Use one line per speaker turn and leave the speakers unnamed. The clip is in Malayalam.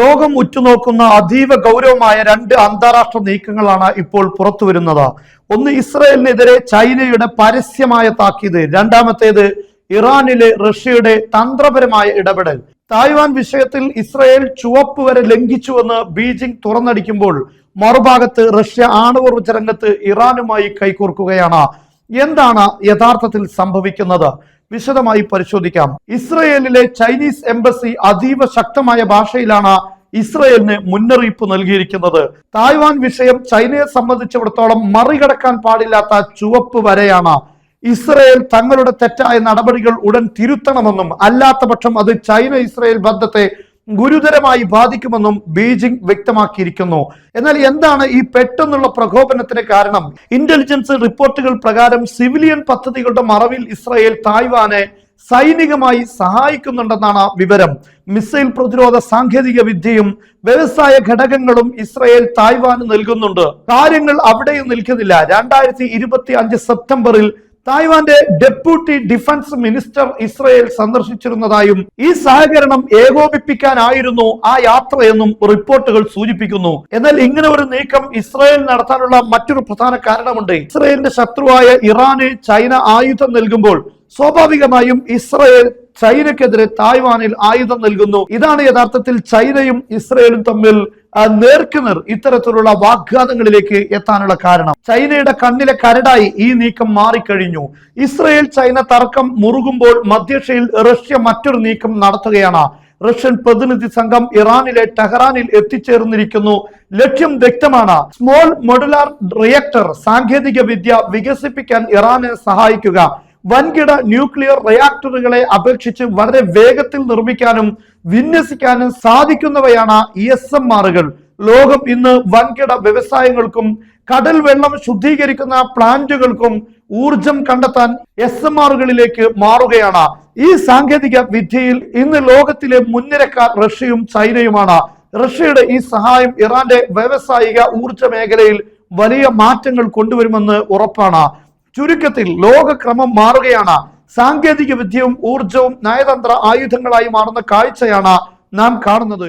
ലോകം ഉറ്റുനോക്കുന്ന അതീവ ഗൗരവമായ രണ്ട് അന്താരാഷ്ട്ര നീക്കങ്ങളാണ് ഇപ്പോൾ പുറത്തു വരുന്നത് ഒന്ന് ഇസ്രയേലിനെതിരെ ചൈനയുടെ പരസ്യമായ താക്കീത് രണ്ടാമത്തേത് ഇറാനിലെ റഷ്യയുടെ തന്ത്രപരമായ ഇടപെടൽ. തായ്വാൻ വിഷയത്തിൽ ഇസ്രയേൽ ചുവപ്പ് വരെ ലംഘിച്ചുവെന്ന് ബീജിംഗ് തുറന്നടിക്കുമ്പോൾ മറുഭാഗത്ത് റഷ്യ ആണവോർജ രംഗത്ത് ഇറാനുമായി കൈകോർക്കുകയാണ്. എന്താണ് യഥാർത്ഥത്തിൽ സംഭവിക്കുന്നത്? വിശദമായി പരിശോധിക്കാം. ഇസ്രയേലിലെ ചൈനീസ് എംബസി അതീവ ശക്തമായ ഭാഷയിലാണ് ഇസ്രയേലിന് മുന്നറിയിപ്പ് നൽകിയിരിക്കുന്നത്. തായ്വാൻ വിഷയം ചൈനയെ സംബന്ധിച്ചിടത്തോളം മറികടക്കാൻ പാടില്ലാത്ത ചുവപ്പ് വരെയാണ്. ഇസ്രയേൽ തങ്ങളുടെ തെറ്റായ നടപടികൾ ഉടൻ തിരുത്തണമെന്നും അല്ലാത്ത പക്ഷം അത് ചൈന ഇസ്രയേൽ ബന്ധത്തെ ഗുരുതരമായി ബാധിക്കുമെന്നും ബീജിംഗ് വ്യക്തമാക്കിയിരിക്കുന്നു. എന്നാൽ എന്താണ് ഈ പെട്ടെന്നുള്ള പ്രകോപനത്തിന് കാരണം? ഇന്റലിജൻസ് റിപ്പോർട്ടുകൾ പ്രകാരം സിവിലിയൻ പദ്ധതികളുടെ മറവിൽ ഇസ്രായേൽ തായ്വാനെ സൈനികമായി സഹായിക്കുന്നുണ്ടെന്നാണ് വിവരം. മിസൈൽ പ്രതിരോധ സാങ്കേതിക വിദ്യയും വ്യവസായ ഘടകങ്ങളും ഇസ്രയേൽ തായ്വാന് നൽകുന്നുണ്ട്. കാര്യങ്ങൾ അവിടെയും നിൽക്കുന്നില്ല. രണ്ടായിരത്തി ഇരുപത്തി അഞ്ച് സെപ്റ്റംബറിൽ തായ്വാന്റെ ഡെപ്യൂട്ടി ഡിഫൻസ് മിനിസ്റ്റർ ഇസ്രയേൽ സന്ദർശിച്ചിരുന്നതായും ഈ സഹകരണം ഏകോപിപ്പിക്കാനായിരുന്നു ആ യാത്രയെന്നും റിപ്പോർട്ടുകൾ സൂചിപ്പിക്കുന്നു. എന്നാൽ ഇങ്ങനെ ഒരു നീക്കം ഇസ്രയേൽ നടത്താനുള്ള മറ്റൊരു പ്രധാന കാരണമുണ്ട്. ഇസ്രയേലിന്റെ ശത്രുവായ ഇറാന് ചൈന ആയുധം നൽകുമ്പോൾ സ്വാഭാവികമായും ഇസ്രയേൽ ചൈനക്കെതിരെ തായ്വാനിൽ ആയുധം നൽകുന്നു. ഇതാണ് യഥാർത്ഥത്തിൽ ചൈനയും ഇസ്രയേലും തമ്മിൽ നേർക്കുനേർ ഇത്തരത്തിലുള്ള വാഗ്വാദങ്ങളിലേക്ക് എത്താനുള്ള കാരണം. ചൈനയുടെ കണ്ണിലെ കരടായി ഈ നീക്കം മാറിക്കഴിഞ്ഞു. ഇസ്രയേൽ ചൈന തർക്കം മുറുകുമ്പോൾ മധ്യേഷ്യയിൽ റഷ്യ മറ്റൊരു നീക്കം നടത്തുകയാണ്. റഷ്യൻ പ്രതിനിധി സംഘം ഇറാനിലെ ടെഹ്റാനിൽ എത്തിച്ചേർന്നിരിക്കുന്നു. ലക്ഷ്യം വ്യക്തമാണ്. സ്മോൾ മോഡുലാർ റിയാക്ടർ സാങ്കേതിക വിദ്യ വികസിപ്പിക്കാൻ ഇറാനെ സഹായിക്കുക. വൻകിട ന്യൂക്ലിയർ റിയാക്ടറുകളെ അപേക്ഷിച്ച് വളരെ വേഗത്തിൽ നിർമ്മിക്കാനും വിന്യസിക്കാനും സാധിക്കുന്നവയാണ് എസ് എം ആറുകൾ ലോകം ഇന്ന് വൻകിട വ്യവസായങ്ങൾക്കും കടൽ വെള്ളം ശുദ്ധീകരിക്കുന്ന പ്ലാന്റുകൾക്കും ഊർജം കണ്ടെത്താൻ എസ് എം ആറുകളിലേക്ക് മാറുകയാണ്. ഈ സാങ്കേതിക വിദ്യയിൽ ഇന്ന് ലോകത്തിലെ മുൻനിരക്കാർ റഷ്യയും ചൈനയുമാണ്. റഷ്യയുടെ ഈ സഹായം ഇറാന്റെ വ്യാവസായിക ഊർജ മേഖലയിൽ വലിയ മാറ്റങ്ങൾ കൊണ്ടുവരുമെന്ന് ഉറപ്പാണ്. ചുരുക്കത്തിൽ ലോകക്രമം മാറുകയാണ്. സാങ്കേതിക വിദ്യയും ഊർജവും നയതന്ത്ര ആയുധങ്ങളായി മാറുന്ന കാഴ്ചയാണ് നാം കാണുന്നത്.